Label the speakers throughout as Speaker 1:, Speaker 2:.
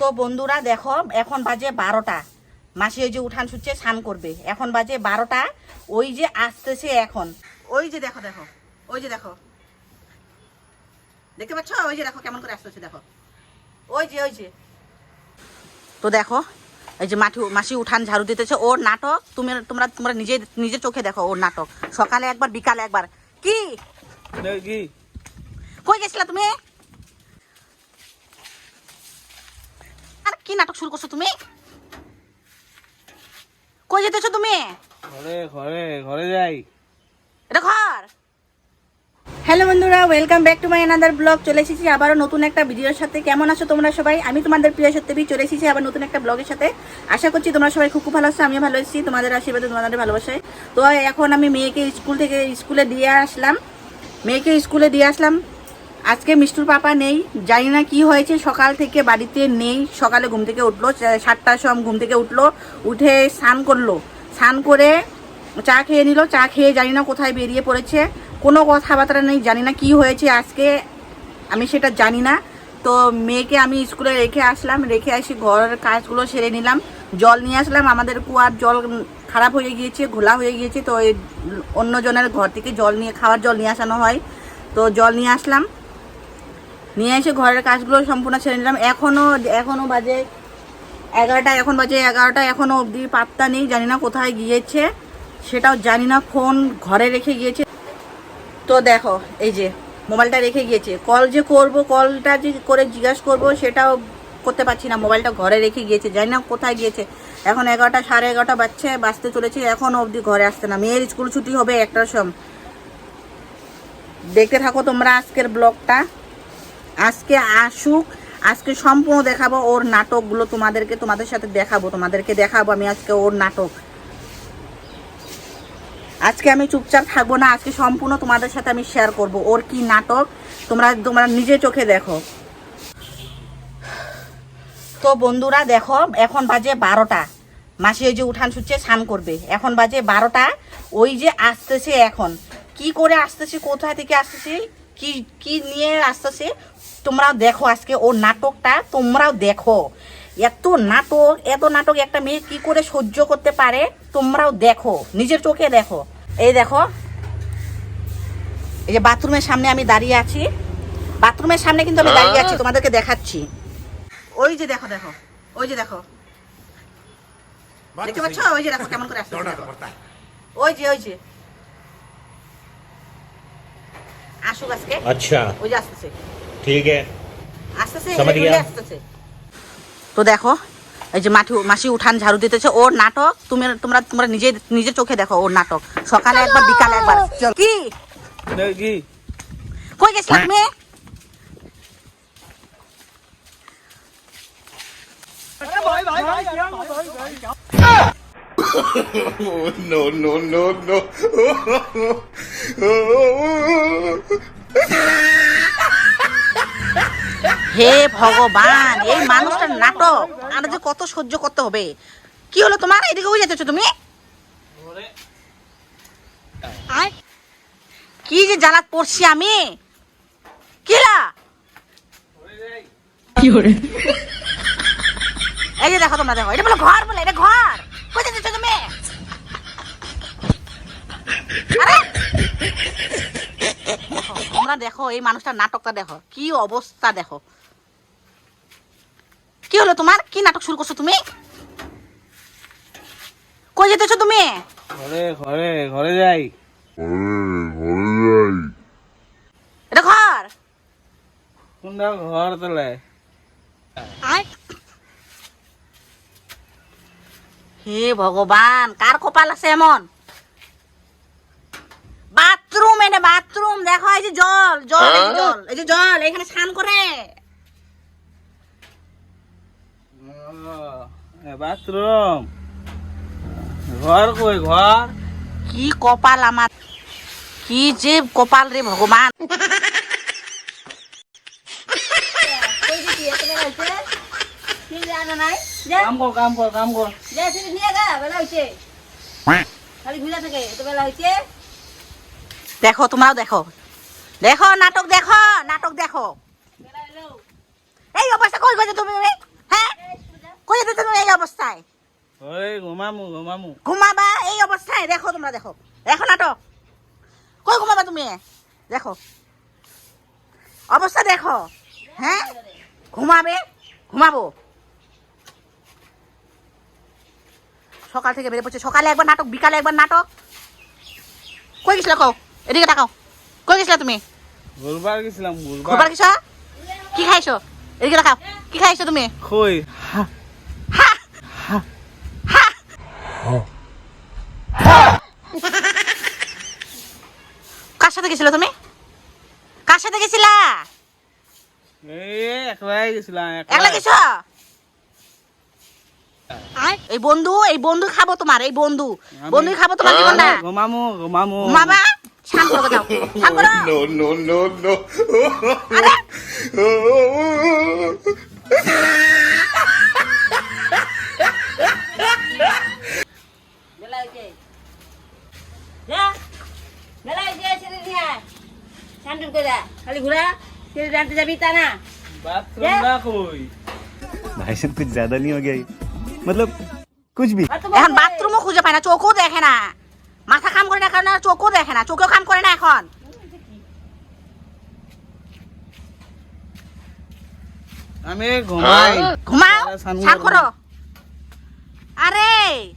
Speaker 1: তো বন্ধুরা দেখো এখন বাজে বারোটা। মাসি ওই যে উঠান সুচ্ছে স্নান করবে। এখন বাজে বারোটা ওই যে আসতেছে এখন। ওই যে দেখো দেখো ওই যে দেখো। দেখতে পাচ্ছ? ওই যে দেখো কেমন করে আসতেছে দেখো। ওই যে ওই যে। তো দেখো এই যে মাটি মাসি উঠান ঝাড়ু দিতেছে। ওর নাটক তুমি তোমরা তোমরা নিজে নিজে চোখে দেখো ওর নাটক। সকালে একবার বিকালে একবার। কি? কই গেছিলা তুমি আর কি নাটক শুরু করছ তুমি? কই যেতেছো তুমি?
Speaker 2: ঘরে ঘরে ঘরে যাই।
Speaker 1: এটা ঘর। হ্যালো বন্ধুরা welcome back to my another blog চলে এসেছি আবারও নতুন একটা ভিডিওর সাথে। কেমন আছো তোমরা সবাই? আমি তোমাদের প্রিয় সত্যি চলে এসেছি আবার নতুন একটা ব্লগের সাথে। আশা করছি তোমরা সবাই খুব খুব ভালো আছো আমিও ভালো এসেছি তোমাদের আশীর্বাদে তোমাদের ভালোবাসায়। তো এখন আমি মেয়েকে স্কুল থেকে স্কুলে দিয়ে আসলাম। মেয়েকে স্কুলে দিয়ে আসলাম। আজকে মিষ্টুর পাপা নেই, জানি না কি হয়েছে, সকাল থেকে বাড়িতে নেই, সকালে ঘুম থেকে উঠল সাতটার সময় ঘুম থেকে উঠল, উঠে স্নান করল। স্নান করে চা খেয়ে নিল, চা খেয়ে জানি না কোথায় বেরিয়ে পড়েছে, কোনো কথাবার্তা নেই, জানি না কি হয়েছে আজকে, আমি সেটা জানি না। তো মেয়েকে আমি স্কুলে রেখে আসলাম, রেখে আসি ঘরের কাজগুলো সেরে নিলাম, জল নিয়ে আসলাম, আমাদের কুয়ার জল খারাপ হয়ে গিয়েছে, ঘোলা হয়ে গিয়েছে, তো অন্যজনের ঘর থেকে জল নিয়ে, খাওয়ার জল নিয়ে আসানো হয়, তো জল নিয়ে আসলাম। নিয়ে এসে ঘরের কাজগুলো সম্পূর্ণ ছেড়ে নিলাম। এখনও এখনও বাজে এগারোটা, এখন বাজে এগারোটা এখনও অবধি পাত্তা নেই, জানি না কোথায় গিয়েছে। সেটাও জানি না, ফোন ঘরে রেখে গিয়েছে। তো দেখো, এই যে মোবাইলটা রেখে গিয়েছে। কল যে করব, কলটা যে করে জিজ্ঞাসা করব, সেটাও করতে পারছি না। মোবাইলটা ঘরে রেখে গিয়েছে, জানি না কোথায় গিয়েছে। এখন এগারোটা, সাড়ে এগারোটা বাচ্চা বাঁচতে চলেছে, এখন অবধি ঘরে আসতে না। মেয়ের স্কুল ছুটি হবে একটার সময়। দেখতে থাকো তোমরা আজকের ব্লগটা। আজকে আসুক, আজকে সম্পূর্ণ দেখাবো ওর নাটকগুলো তোমাদেরকে, তোমাদের সাথে দেখাবো, তোমাদেরকে দেখাবো আমি আজকে ওর নাটক। আজকে আমি চুপচাপ থাকব না, আজকে সম্পূর্ণ তোমাদের সাথে আমি শেয়ার করব ওর কি নাটক, তোমরা তোমরা নিজে চোখে দেখো। তো বন্ধুরা দেখো, এখন বাজে বারোটা। মাসি ওই যে উঠান সুচ্ছে স্নান করবে। এখন বাজে বারোটা, ওই যে আসতেছে এখন। কি করে আসতেছে, কোথা থেকে আসতেছে, কি কি নিয়ে আসতেছে তোমরাও দেখো আজকে ও নাটকটা তোমরাও দেখো। এত নাটক এত নাটক একটা মেয়ে কি করে সহ্য করতে পারে? তোমরাও দেখো নিজের চোখে দেখো। এই দেখো এই যে বাথরুমের সামনে আমি দাঁড়িয়ে আছি। বাথরুমের সামনে কিন্তু আমি দাঁড়িয়ে আছি তোমাদেরকে দেখাচ্ছি। ওই যে দেখো দেখো ওই যে দেখো। দেখতে পাচ্ছ? ওই যে দেখো কেমন করে আসছে ওই যে ওই যে। আসুক আজকে।
Speaker 3: আচ্ছা।
Speaker 1: ওই যে আসতেছে।
Speaker 3: ठीक है
Speaker 1: আসতেছে
Speaker 3: সমঝ
Speaker 1: এগুলো
Speaker 3: গিয়া।
Speaker 1: আসতেছে তো দেখো এই যে মাটি মাসি উঠান ঝাড়ু দিতেছে ওর নাটক তুমি তোমরা তোমরা নিজে নিজের চোখে দেখো ওর নাটক সকালে একবার বিকালে একবার কি
Speaker 2: কি
Speaker 1: কই গেছিলা তুমি
Speaker 3: no no no no
Speaker 1: হে ভগবান এই মানুষটার নাটক। আর যে কত সহ্য করতে হবে। কি হলো তোমার? এদিকে ওই যাচ্ছ তুমি? কি যে জ্বালাত পড়ছি আমি? কিলা? এই যে দেখো তোমরা দেখো এটা বলো ঘর বলে এটা ঘর। কোথায় যাচ্ছ তুমি? তোমরা দেখো এই মানুষটার নাটকটা দেখো কি অবস্থা দেখো। কি হলো তোমার? কি নাটক শুরু করছ তুমি? কই যেতেছো তুমি?
Speaker 2: ঘরে ঘরে ঘরে যাই।
Speaker 1: ঘরে যাই এটা ঘর।
Speaker 2: কোনটা ঘর তোলে
Speaker 1: হে ভগবান কার কপাল আছে এমন? বাথরুম এনে বাথরুম দেখো এই যে জল জল এই জল এই যে জল এখানে স্নান করে।
Speaker 2: বাথরুম। ঘর কই ঘর?
Speaker 1: কি কপাল আমার? কি যে কপাল রে ভগবান।
Speaker 2: কাম কর কাম কর কাম কর।
Speaker 1: দেখো তোমরাও দেখো। দেখো নাটক দেখো নাটক দেখো। এই অবস্থা কই গেছে তুমি? হ্যাঁ অবস্থায়।
Speaker 2: ঘরে ঘুমামু ঘুমামু।
Speaker 1: ঘুমাবা এই অবস্থায় দেখো তোমরা দেখো। দেখো নাটক। কই ঘুমাবা তুমি? দেখো। অবস্থা দেখো। হ্যাঁ? ঘুমাবে ঘুমাবো। সকাল থেকে বেরিয়ে পড়ছে। সকালে একবার নাটক বিকালে একবার নাটক। কই গেছিলে কও? এদিকে তাকাও। কই গেছিলে তুমি?
Speaker 2: ঘুরবার গেছিলাম ঘুরবার
Speaker 1: ঘুরবার কি খাইছো? এদিকে তাকাও। কি খাইছো তুমি?
Speaker 2: কই
Speaker 1: হা হা কার সাথে গেছিলে তুমি? কার সাথে গেছিলা?
Speaker 2: এই
Speaker 1: একলা গেছো? এই বন্ধু এই বন্ধু খাব তোমার এই বন্ধু। বন্ধু খাব তোমার জীবন
Speaker 2: ঘুমামু ঘুমামু।
Speaker 1: মামা শান্ত করে যাও শান্ত করো
Speaker 3: no, no, no, no.
Speaker 1: আরে খালি ঘুরা ছেড়ে জানতে যাবি তা না
Speaker 2: বাথরুম না কই
Speaker 4: भाई साहब कुछ ज्यादा नहीं हो गया ये? मतलब कुछ भी
Speaker 1: এখন বাথরুমও খুঁজে পায় না চোখও দেখে না মাথা কাম করে না কারণ আর চোখও দেখে না চোখেও কাম করে না এখন
Speaker 2: আমি ঘুমাই
Speaker 1: ঘুমাও
Speaker 2: আরে, স্নান
Speaker 1: স্নান
Speaker 2: করবো।
Speaker 1: করো আরে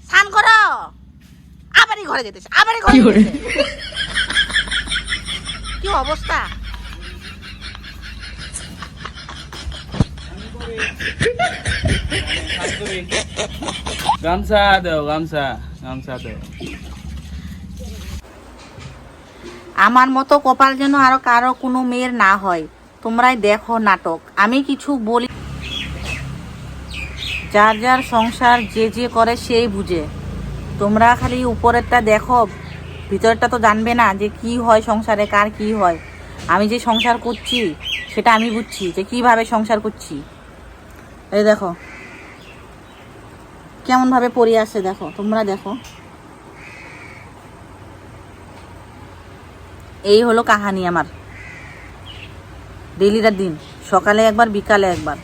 Speaker 1: স্নান করো আবারই ঘরে যেতেছে আবারই ঘরে যেতেছে কি অবস্থা?
Speaker 2: গামছা দেও গামছা গামছা দেও।
Speaker 1: আমার মতো কপাল যেন আরও কারও কোনো মেয়ের না হয়। তোমরাই দেখো নাটক। আমি কিছু বলি যার যার সংসার যে যে করে সেই বুঝে। তোমরা খালি উপরেরটা দেখো। ভিতরেরটা তো জানবে না যে কি হয় সংসারে, কার কি হয়। আমি যে সংসার করছি, সেটা আমি বুঝছি যে কীভাবে সংসার করছি। এই দেখো কেমন ভাবে পড়ে আসে দেখো, তোমরা দেখো। এই হলো কাহানি আমার। ডেলিটার দিন, সকালে একবার, বিকালে একবার।